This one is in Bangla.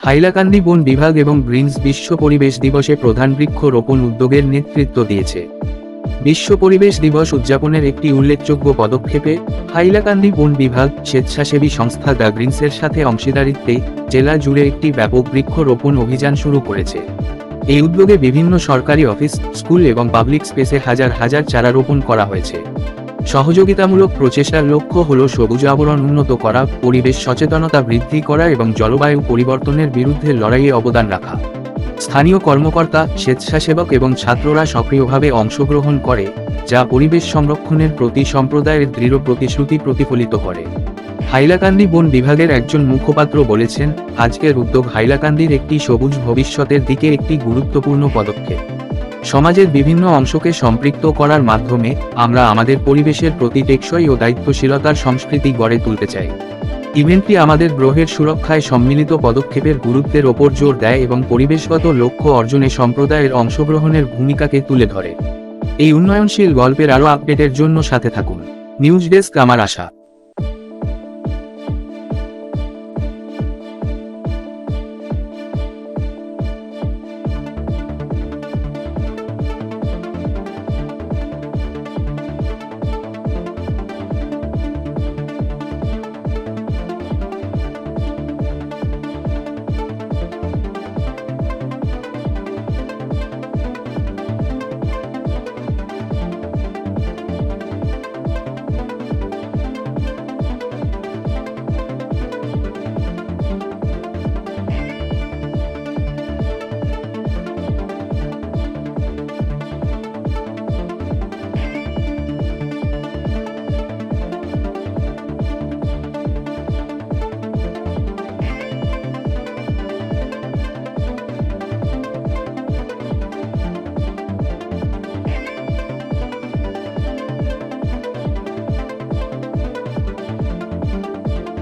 হাইলাকান্দি বন বিভাগ এবং গ্রিনস বিশ্ব পরিবেশ দিবসে প্রধান বৃক্ষ রোপণ উদ্যোগের নেতৃত্ব দিয়েছে। বিশ্ব পরিবেশ দিবস উদযাপনের একটি উল্লেখযোগ্য পদক্ষেপে হাইলাকান্দি বন বিভাগ স্বেচ্ছাসেবী সংস্থা দ্য গ্রিনসের সাথে অংশীদারিত্বে জেলা জুড়ে একটি ব্যাপক বৃক্ষ রোপণ অভিযান শুরু করেছে। এই উদ্যোগে বিভিন্ন সরকারি অফিস, স্কুল এবং পাবলিক স্পেসে হাজার হাজার চারা রোপণ করা হয়েছে। সহযোগিতামূলক প্রচেষ্টার লক্ষ্য হল সবুজ আবরণ উন্নত করা, পরিবেশ সচেতনতা বৃদ্ধি করা এবং জলবায়ু পরিবর্তনের বিরুদ্ধে লড়াইয়ে অবদান রাখা। স্থানীয় কর্মকর্তা, স্বেচ্ছাসেবক এবং ছাত্ররা সক্রিয়ভাবে অংশগ্রহণ করে, যা পরিবেশ সংরক্ষণের প্রতি সম্প্রদায়ের দৃঢ় প্রতিশ্রুতি প্রতিফলিত করে। হাইলাকান্দি বন বিভাগের একজন মুখপাত্র বলেছেন, আজকের উদ্যোগ হাইলাকান্দির একটি সবুজ ভবিষ্যতের দিকে একটি গুরুত্বপূর্ণ পদক্ষেপ। সমাজের বিভিন্ন অংশকে সম্পৃক্ত করার মাধ্যমে আমরা আমাদের পরিবেশের প্রতি টেকসই ও দায়িত্বশীলতার সংস্কৃতি গড়ে তুলতে চাই। ইভেন্টটি আমাদের গ্রহের সুরক্ষায় সম্মিলিত পদক্ষেপের গুরুত্বের ওপর জোর দেয় এবং পরিবেশগত লক্ষ্য অর্জনে সম্প্রদায়ের অংশগ্রহণের ভূমিকাকে তুলে ধরে। এই উন্নয়নশীল গল্পের আরও আপডেটের জন্য সাথে থাকুন। নিউজ ডেস্ক আমার আশা।